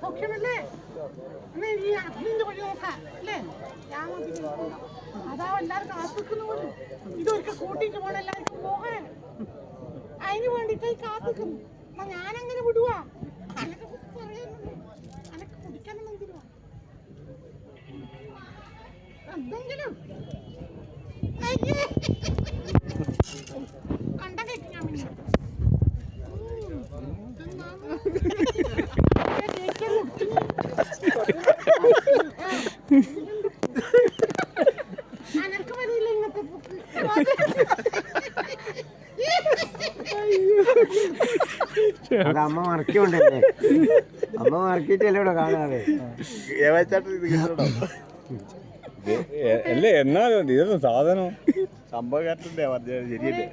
സൗഖ്യമല്ലേ എന്നാ ഈ അഗ്നിന്റെ വഴി നോക്കാം അല്ലേ ഞാൻ അതാ എല്ലാവരും കാത്തിക്കുന്നു പോലും ഇതൊരിക്കൽ കൂട്ടിയിട്ട് പോണ എല്ലാവർക്കും പോകാൻ അതിന് വേണ്ടിട്ട് ഈ കാത്തിക്കുന്നു എന്നാ ഞാനങ്ങനെ വിടുവാ അനക്ക് അനക്ക് കുടിക്കാനൊന്നും തരുവാ എന്തെങ്കിലും. കണ്ട കേക്ക് ഞാൻ പിന്നെ അത് അമ്മ മറക്കുണ്ടല്ലേ അമ്മ മറക്കിട്ടല്ലേ ഇവിടെ കാണാറ്? അല്ലേ എന്നാലും ഇതൊന്നും സാധനം. സംഭവം ശരിയല്ലേ?